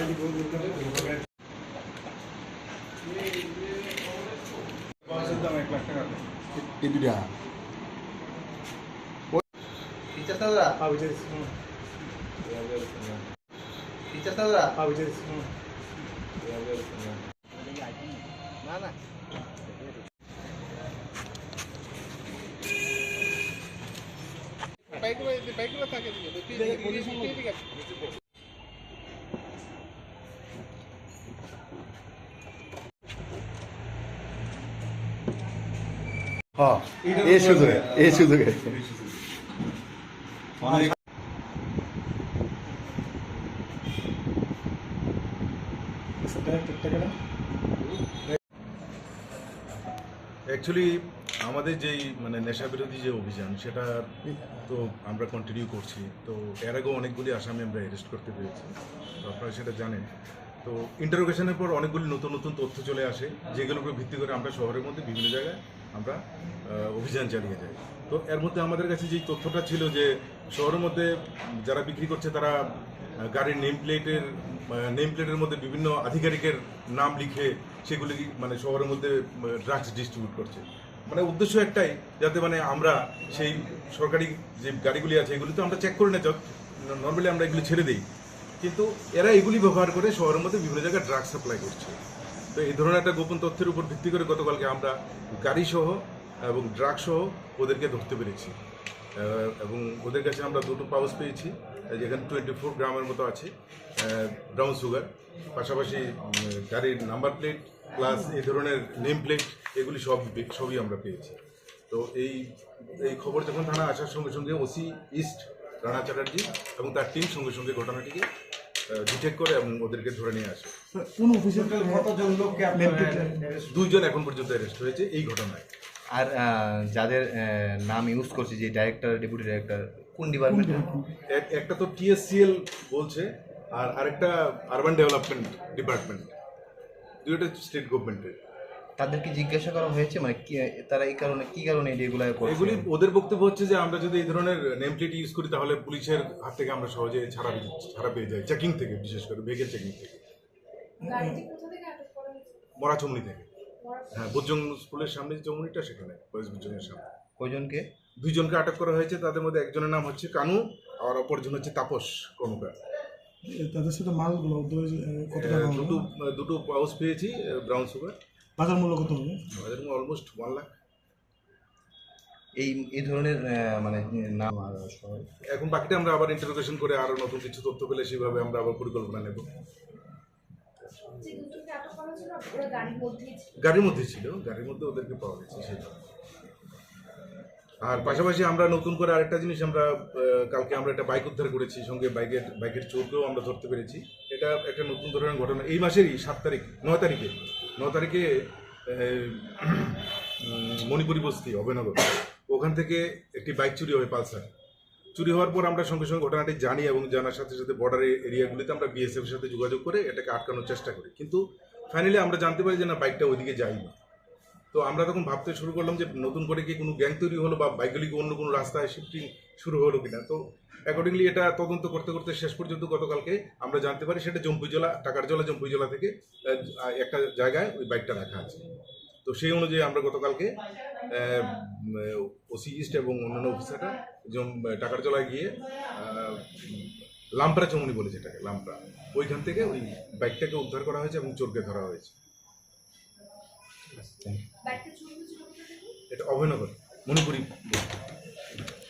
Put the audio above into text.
Baiklah, baiklah, baiklah, baiklah, baiklah, baiklah, baiklah, baiklah, baiklah, baiklah, baiklah, baiklah, baiklah, baiklah, baiklah, actually আমাদের যেই মানে নেশা বিরোধী যে অভিযান, সেটা তো আমরা কন্টিনিউ করছি। তো এর আগেও অনেকগুলি আসামি আমরা অ্যারেস্ট করতে পেরেছি। তো আপনারা সেটা জানেন। তো ইন্টারোগেশনের পর অনেকগুলি নতুন নতুন তথ্য চলে আসে, যেগুলোর উপর ভিত্তি করে আমরা শহরের মধ্যে বিভিন্ন জায়গায় আমরা অভিযান চালিয়ে যাই। তো এর মধ্যে আমাদের কাছে যেই তথ্যটা ছিল যে শহরের মধ্যে যারা বিক্রি করছে তারা গাড়ির নেম প্লেটের নেম প্লেটের মধ্যে বিভিন্ন আধিকারিকের নাম লিখে সেগুলি মানে শহরের মধ্যে ড্রাগস ডিস্ট্রিবিউট করছে। মানে উদ্দেশ্য একটাই, যাতে মানে আমরা সেই সরকারি যে গাড়িগুলি আছে এগুলি তো আমরা চেক করি না নর্মালি আমরা এগুলি ছেড়ে দিই। কিন্তু এরা এগুলি ব্যবহার করে শহরের মধ্যে বিভিন্ন জায়গায় ড্রাগ সাপ্লাই করছে। তো এই ধরনের একটা গোপন তথ্যের উপর ভিত্তি করে গতকালকে আমরা গাড়ি সহ এবং ড্রাগ সহ ওদেরকে ধরতে পেরেছি। এবং ওদের কাছে আমরা দুটো পাউচ পেয়েছি। যেখানে টোয়েন্টি ফোর গ্রামের মতো আছে ব্রাউন সুগার পাশাপাশি গাড়ির নাম্বার প্লেট প্লাস এই ধরনের নেম প্লেট এগুলি সব সবই আমরা পেয়েছি। তো এই এই খবর যখন থানা আসার সঙ্গে সঙ্গে ওসি ইস্ট রানা চ্যাটার্জি এবং তার টিম সঙ্গে সঙ্গে ঘটনাটিকে ডিটেক্ট করে এবং ওদেরকে ধরে নিয়ে আসে। কোন অফিসের কতজন লোককে দুইজন এখন পর্যন্ত অ্যারেস্ট হয়েছে এই ঘটনায়। আর যাদের নাম ইউজ করছে যে ডাইরেক্টর ডেপুটি ডাইরেক্টর কোন ডিপার্টমেন্টে এক- একটা তো টিএসসিএল বলছে আর আরেকটা আরবান ডেভেলপমেন্ট ডিপার্টমেন্ট দুইটা স্টেট গভর্নমেন্টের তাদেরকে জিজ্ঞাসা করা হয়েছে মানে কি তারা এই কারণে কি কারণে এগুলো করছে? এগুলি ওদের বক্তব্য হচ্ছে যে আমরা যদি এই ধরনের নেম প্লেট ইউজ করি তাহলে পুলিশের হাত থেকে আমরা সহজে ছাড়া ছাড়া পেয়ে যাই চেকিং থেকে বিশেষ করে ভেগের চেকিং থেকে। গাড়িটি কোথা থেকে আটক করা হয়েছে? মরাচমনি থেকে। হ্যাঁ বোজং স্কুলের সামনে যে চমনিটা সেখানে বয়েজ বোজংয়ের সামনে। কয়জনকে? দুইজনকে আটক করা হয়েছে তাদের মধ্যে একজনের নাম হচ্ছে কানু আর অপরজন হচ্ছে তাপস কর্মকার তাদের সাথে মালগুলো? দুটো দুটো পাউচ পেয়েছি ব্রাউন সুগার বাজার মূল্য কত হবে? বাজার মূল্য অলমোস্ট ওয়ান লাখ এই এই ধরনের মানে নাম আর এখন বাকিটা আমরা আবার ইন্টারোগেশন করে আরও নতুন কিছু তথ্য পেলে সেভাবে আমরা আবার পরিকল্পনা নেব। গাড়ির মধ্যে ছিল গাড়ির মধ্যে ওদেরকে পাওয়া গেছে সেটা। আর পাশাপাশি আমরা নতুন করে আরেকটা জিনিস আমরা কালকে আমরা একটা বাইক উদ্ধার করেছি সঙ্গে বাইকের বাইকের চোরকেও আমরা ধরতে পেরেছি। এটা একটা নতুন ধরনের ঘটনা। এই মাসেরই সাত তারিখ, নয় তারিখে নয় তারিখে মণিপুরি বস্তি, অভয়নগর, ওখান থেকে একটি বাইক চুরি হয় পালসার। চুরি হওয়ার পর আমরা সঙ্গে সঙ্গে ঘটনাটি জানি এবং জানার সাথে সাথে বর্ডার এরিয়াগুলিতে আমরা বিএসএফের সাথে যোগাযোগ করে এটাকে আটকানোর চেষ্টা করি। কিন্তু ফাইনালি আমরা জানতে পারি যে না, বাইকটা ওইদিকে যায়নি। তো আমরা তখন ভাবতে শুরু করলাম যে নতুন করে কি কোনো গ্যাং তৈরি হলো বা বাইকগুলি অন্য কোনো রাস্তায় শিফটিং শুরু হলো কিনা। তো অ্যাকর্ডিংলি এটা তদন্ত করতে করতে শেষ পর্যন্ত গতকালকে আমরা জানতে পারি সেটা জম্পুইজলা টাকারজলা জম্পুইজলা থেকে একটা জায়গায় ওই বাইকটা রাখা আছে। তো সেই অনুযায়ী আমরা গতকালকে ওসি ইস্ট এবং অন্যান্য অফিসাররা জম- টাকারজলায় গিয়ে লাম্পরা চমনি বলে যেটাকে লাম্পরা ওইখান থেকে ওই বাইকটাকে উদ্ধার করা হয়েছে এবং চোরকে ধরা হয়েছে। এটা অভয়নগর মণিপুরি